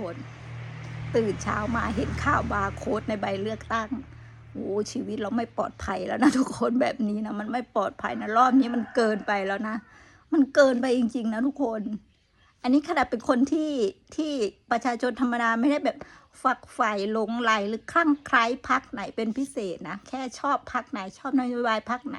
คน ตื่นเช้ามาเห็นข่าวบาร์โค้ดในใบเลือกตั้งโอ้ชีวิตเราไม่ปลอดภัยแล้วนะทุกคนแบบนี้นะมันไม่ปลอดภัยนะรอบนี้มันเกินไปแล้วนะ มันเกินไปจริง ๆ นะทุกคน อันนี้ขนาดเป็นคนที่ที่ประชาชนธรรมดาไม่ได้แบบฝักใฝ่หลงไหลหรือคลั่งไคล้พักไหนเป็นพิเศษนะแค่ชอบพักไหน ชอบนโยบายพักไหน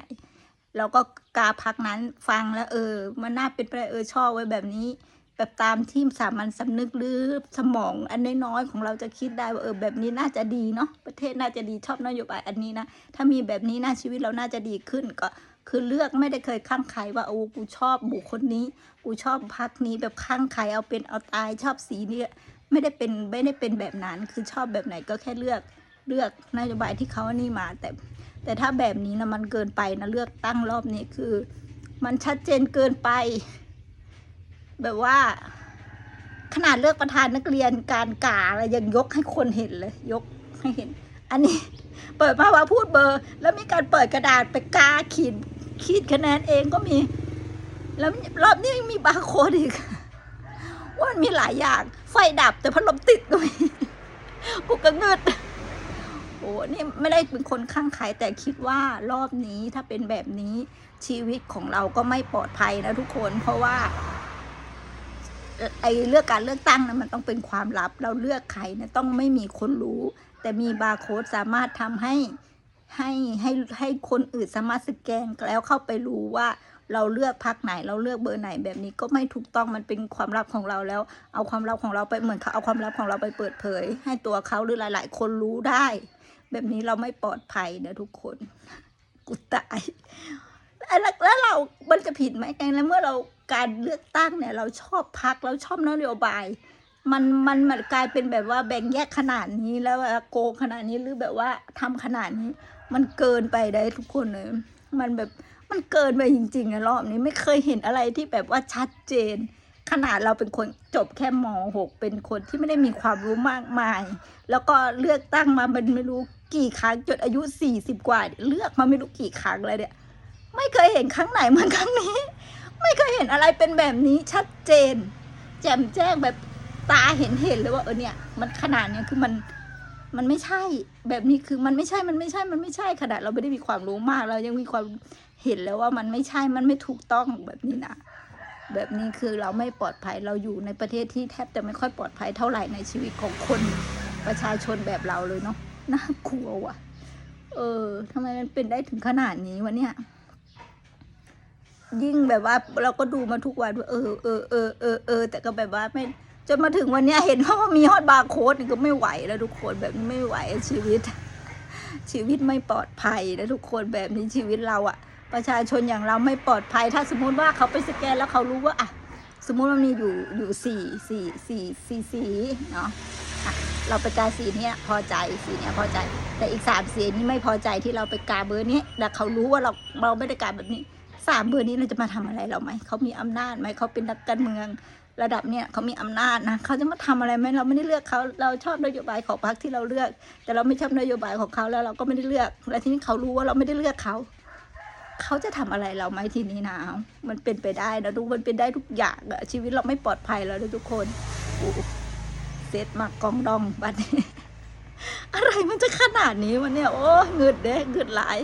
เราก็กาพักนั้นฟังแล้วเออ มันน่าเป็นไปได้เออชอบไว้แบบนี้ แบบตามที่สามัญสำนึกหรือสมองอันน้อยๆของเราจะคิดได้ว่าเออแบบนี้น่าจะดีเนาะประเทศน่าจะดีชอบนโยบายอันนี้นะถ้ามีแบบนี้นะชีวิตเราน่าจะดีขึ้นก็คือเลือกไม่ได้เคยข้างใครว่าโอ้กูชอบบุคคลนี้ กูชอบพักนี้แบบข้างใครเอาเป็นเอาตายชอบสีนี้ไม่ได้เป็นไม่ได้เป็นแบบนั้น คือชอบแบบไหนก็แค่เลือกเลือกนโยบายที่เขานี่มาแต่ แต่ถ้าแบบนี้นะมันเกินไปนะเลือกตั้งรอบนี้คือ มันชัดเจนเกินไป แบบว่า ขนาดเลือกประธานนักเรียนการกาอะไรยังยกให้คนเห็นเลย ยกให้เห็น อันนี้ เปิดมาว่าพูดเบอร์ แล้วมีการเปิดกระดาษไปกาขีดขีดคะแนนเองก็มี แล้วรอบนี้ยังมีบาร์โค้ดอีกว่ามันมีหลายอย่าง ไฟดับแต่พัดลมติดก็มีกูก็เงิดโอ้นี่ไม่ได้เป็นคนข้างใครแต่คิดว่ารอบนี้ถ้าเป็นแบบนี้ชีวิตของเราก็ไม่ปลอดภัยนะทุกคนเพราะว่า ไอ้เลือกการเลือกตั้งนะมันต้องเป็นความลับ เราเลือกใครนี่ยต้องไม่มีคนรู้ แต่มีบาร์โค้ดสามารถทำให้ให้ให้ให้คนอื่นสามารถสแกนแล้วเข้าไปรู้ว่าเราเลือกพักไหนเราเลือกเบอร์ไหนแบบนี้ก็ไม่ถูกต้องมันเป็นความลับของเราแล้ว เอาความลับของเราไปเหมือนเขาเอาความลับของเราไปเปิดเผย ให้ตัวเขาหรือหลาย ๆ คนรู้ได้ แบบนี้เราไม่ปลอดภัยนะทุกคน กูตาย แล้วแล้วเรา มันจะผิดไหมกันแล้วเมื่อเราการเลือกตั้งเนี่ยเราชอบพักเราชอบนโยบาย มันมันมันกลายเป็นแบบว่าแบ่งแยกขนาดนี้แล้วโกงขนาดนี้หรือแบบว่าทำขนาดนี้ มันเกินไปได้ทุกคนเลยมันแบบมันเกินไปจริงๆอะรอบนี้ไม่เคยเห็นอะไรที่แบบว่าชัดเจน ขนาดเราเป็นคนจบแค่ม .6 เป็นคนที่ไม่ได้มีความรู้มากมาย แล้วก็เลือกตั้งมาเป็นไม่รู้กี่ครั้งจนอายุ40กว่า เลือกมาไม่รู้กี่ครั้งเลยเนี่ย ไม่เคยเห็นครั้งไหนเหมือนครั้งนี้ ไม่เคยเห็นอะไรเป็นแบบนี้ชัดเจน แจ่มแจ้งแบบตาเห็นเห็นเลยว่าเออเนี่ย มันขนาดเนี้ยคือมันมันไม่ใช่แบบนี้คือมันไม่ใช่มันไม่ใช่มันไม่ใช่ขนาดเราไม่ได้มีความรู้มาก เรายังมีความเห็นแล้วว่ามันไม่ใช่มันไม่ถูกต้องแบบนี้นะแบบนี้คือเราไม่ปลอดภัยเราอยู่ในประเทศที่แทบจะไม่ค่อยปลอดภัยเท่าไหร่ในชีวิตของคนประชาชนแบบเราเลยเนาะน่ากลัวว่ะ เออทำไมมันเป็นได้ถึงขนาดนี้วะเนี่ย ยิ่งแบบว่า เราก็ดูมาทุกวันว่าเออเออเออเออเออแต่ก็แบบว่าไม่จนมาถึงวันนี้เห็นว่ามีฮอตบาร์โค้ดก็ไม่ไหวแล้วทุกคนแบบนี้ไม่ไหวชีวิต ชีวิตไม่ปลอดภัยนะทุกคนแบบนี้ชีวิตเราอะประชาชนอย่างเราไม่ปลอดภัย ถ้าสมมุติว่าเขาไปสแกนแล้วเขารู้ว่าอะสมมุติว่ามีอยู่อยู่สี่สี่สี่สี่สีเนาะะเราไปกาสีเนี้ยพอใจสีเนี้ยพอใจ แต่อีกสามสีนี้ไม่พอใจที่เราไปกาเบอร์นี้แต่เขารู้ว่าเราเราไม่ได้กาแบบนี้ สามเบอร์นี้เราจะมาทำอะไรเราไหมเขามีอำนาจไหมเขาเป็นนักการเมืองระดับเนี่ยเขามีอำนาจนะเขาจะมาทำอะไรไหมเราไม่ได้เลือกเขาเราชอบนโยบายของพรรคที่เราเลือก แต่เราไม่ชอบนโยบายของเขาแล้วเราก็ไม่ได้เลือก แล้วทีนี้เขารู้ว่าเราไม่ได้เลือกเขาเขาจะทำอะไรเราไหมทีนี้นะมันเป็นไปได้นะทุกมันเป็นได้ทุกอย่างอะชีวิตเราไม่ปลอดภัยแล้วนะทุกคนเซตมากองดองบัดนี้อะไรมันจะขนาดนี้วันเนี่ยโอ้เงืดเด้เงืดหลาย